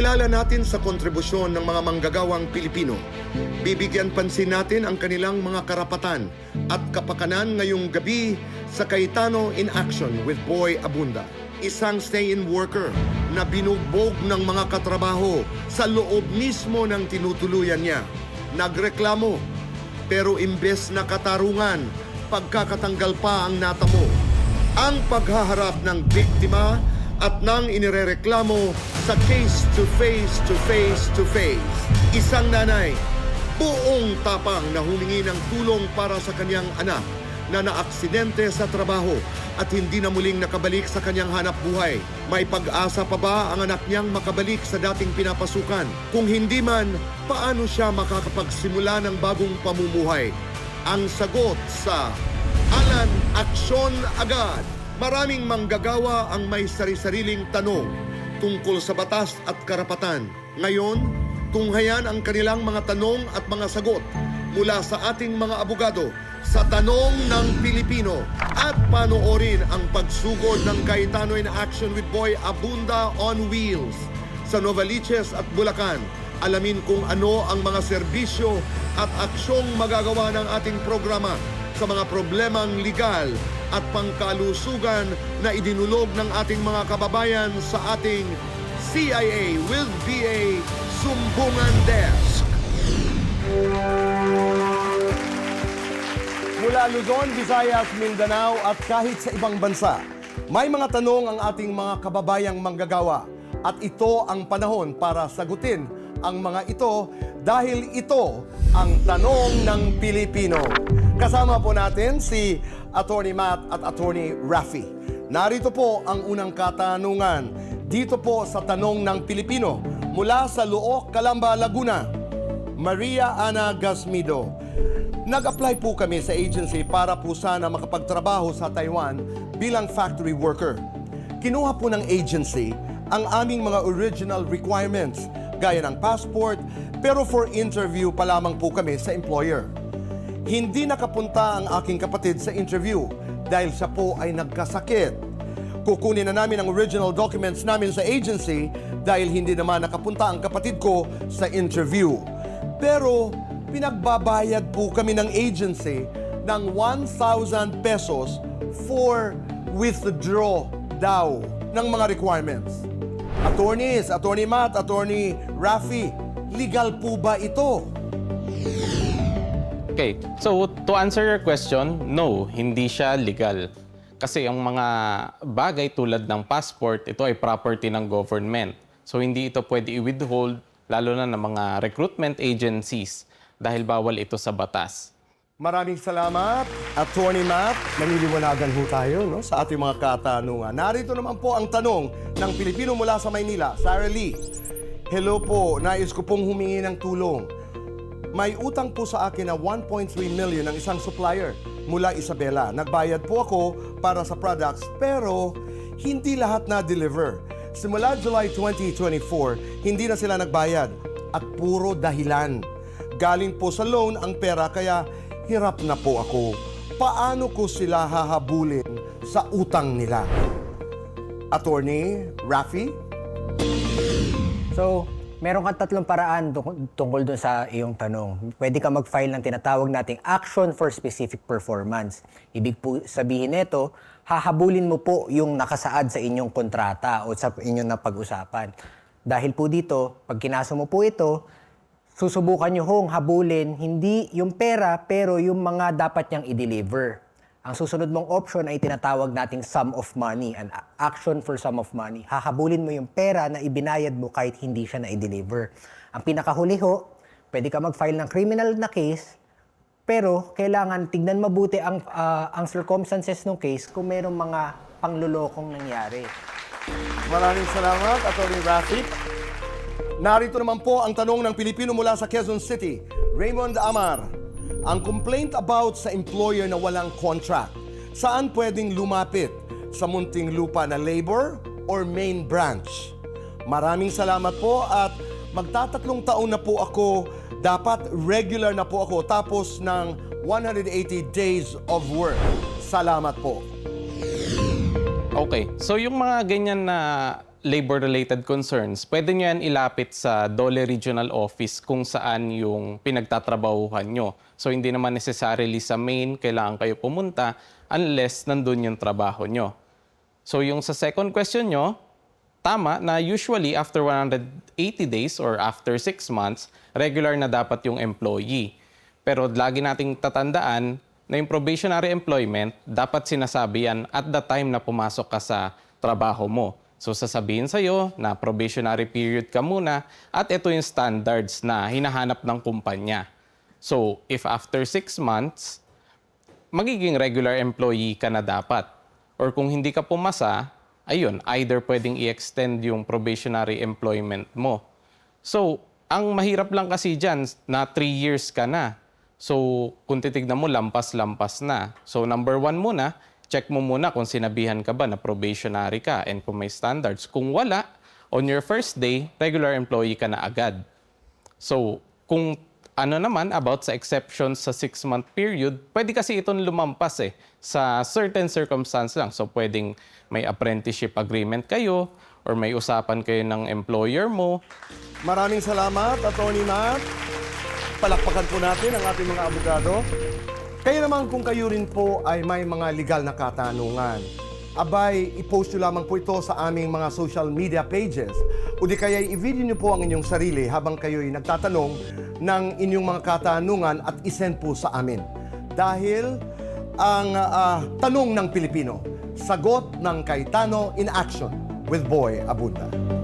Pagkilala natin sa kontribusyon ng mga manggagawang Pilipino, bibigyan pansin natin ang kanilang mga karapatan at kapakanan ngayong gabi sa Cayetano in Action with Boy Abunda. Isang stay-in worker na binugbog ng mga katrabaho sa loob mismo ng tinutuluyan niya. Nagreklamo, pero imbes na katarungan, pagkakatanggal pa ang natamo. Ang paghaharap ng biktima at nang inirereklamo sa case to face to face to face. Isang nanay, buong tapang na humingi ng tulong para sa kanyang anak na naaksidente sa trabaho at hindi na muling nakabalik sa kanyang hanap buhay. May pag-asa pa ba ang anak niyang makabalik sa dating pinapasukan? Kung hindi man, paano siya makakapagsimula ng bagong pamumuhay? Ang sagot sa Alan Aksyon Agad. Maraming manggagawa ang may sari-sariling tanong tungkol sa batas at karapatan. Ngayon, tunghayan ang kanilang mga tanong at mga sagot mula sa ating mga abogado sa Tanong ng Pilipino at panoorin ang pagsugod ng Cayetano in Action with Boy Abunda on Wheels sa Novaliches at Bulacan. Alamin kung ano ang mga serbisyo at aksyong magagawa ng ating programa sa mga problemang legal at pangkalusugan na idinulog ng ating mga kababayan sa ating CIA with BA Sumbungan Desk. Mula Luzon, Visayas, Mindanao at kahit sa ibang bansa, may mga tanong ang ating mga kababayang manggagawa at ito ang panahon para sagutin ang mga ito dahil ito ang tanong ng Pilipino. Kasama po natin si Attorney Matt at Attorney Raffy. Narito po ang unang katanungan dito po sa Tanong ng Pilipino mula sa Luok, Calamba, Laguna. Maria Ana Gasmido. Nag-apply po kami sa agency para po sana makapagtrabaho sa Taiwan bilang factory worker. Kinuha po ng agency ang aming mga original requirements gaya ng passport pero for interview pa lamang po kami sa employer. Hindi nakapunta ang aking kapatid sa interview dahil siya po ay nagkasakit. Kukunin na namin ang original documents namin sa agency dahil hindi naman nakapunta ang kapatid ko sa interview. Pero pinagbabayad po kami ng agency ng 1,000 pesos for withdraw daw ng mga requirements. Attorneys, Attorney Matt, Attorney Rafi, legal po ba ito? Okay, so to answer your question, no, hindi siya legal. Kasi ang mga bagay tulad ng passport, ito ay property ng government. So hindi ito pwede i-withhold, lalo na ng mga recruitment agencies dahil bawal ito sa batas. Maraming salamat, Attorney Matt. Naniliwanagan ho tayo no, sa ating mga katanungan. Narito naman po ang tanong ng Pilipino mula sa Maynila, Sarah Lee. Hello po, nais ko pong humingi ng tulong. May utang po sa akin na 1.3 million ng isang supplier mula Isabela. Nagbayad po ako para sa products pero hindi lahat na-deliver. Simula July 2024, hindi na sila nagbayad at puro dahilan. Galing po sa loan ang pera kaya hirap na po ako. Paano ko sila hahabulin sa utang nila? Attorney Rafi? So, meron kang tatlong paraan tung- tungkol dun sa iyong tanong. Pwede ka mag-file ng tinatawag nating action for specific performance. Ibig po sabihin nito, hahabulin mo po yung nakasaad sa inyong kontrata o sa inyong napag-usapan. Dahil po dito, pag kinaso mo po ito, susubukan nyo hong habulin hindi yung pera pero yung mga dapat niyang i-deliver. Ang susunod mong option ay tinatawag nating sum of money, an action for sum of money. Hahabulin mo yung pera na ibinayad mo kahit hindi siya na-deliver. Ang pinakahuli ho, pwede ka mag-file ng criminal na case, pero kailangan tignan mabuti ang, ah, ang circumstances ng case kung mayroong mga panglulokong nangyari. Maraming salamat, Attorney Rafi. Narito naman po ang tanong ng Pilipino mula sa Quezon City, Raymond Amar. Ang complaint about sa employer na walang contract. Saan pwedeng lumapit? Sa munting lupa na labor or main branch? Maraming salamat po at magtatatlong taon na po ako. Dapat regular na po ako tapos ng 180 days of work. Salamat po. Okay, so yung mga ganyan na labor-related concerns, pwede nyo yan ilapit sa Dole Regional Office kung saan yung pinagtatrabahuhan nyo. So hindi naman necessarily sa main kailangan kayo pumunta unless nandun yung trabaho nyo. So yung sa second question nyo, tama na usually after 180 days or after 6 months, regular na dapat yung employee. Pero lagi nating tatandaan na yung probationary employment, dapat sinasabi yan at the time na pumasok ka sa trabaho mo. So sasabihin sa'yo na probationary period ka muna at ito yung standards na hinahanap ng kumpanya. So if after 6 months, magiging regular employee ka na dapat. Or kung hindi ka pumasa, ayun, either pwedeng i-extend yung probationary employment mo. So, ang mahirap lang kasi dyan, na 3 years ka na. So, kung titignan mo, lampas-lampas na. So, number one muna, check mo muna kung sinabihan ka ba na probationary ka and kung may standards. Kung wala, on your first day, regular employee ka na agad. So, kung ano naman about sa exceptions sa six-month period, pwede kasi itong lumampas eh sa certain circumstance lang. So, pwedeng may apprenticeship agreement kayo or may usapan kayo ng employer mo. Maraming salamat, Attorney Matt. Palakpakan po natin ang ating mga abogado. Kayo naman kung kayo rin po ay may mga legal na katanungan. Abay, i-post nyo lamang po ito sa aming mga social media pages. O di kaya i-video nyo po ang inyong sarili habang kayo'y nagtatanong ng inyong mga katanungan at isend po sa amin. Dahil ang ah, tanong ng Pilipino, sagot ng Kaitano in action with Boy Abunda.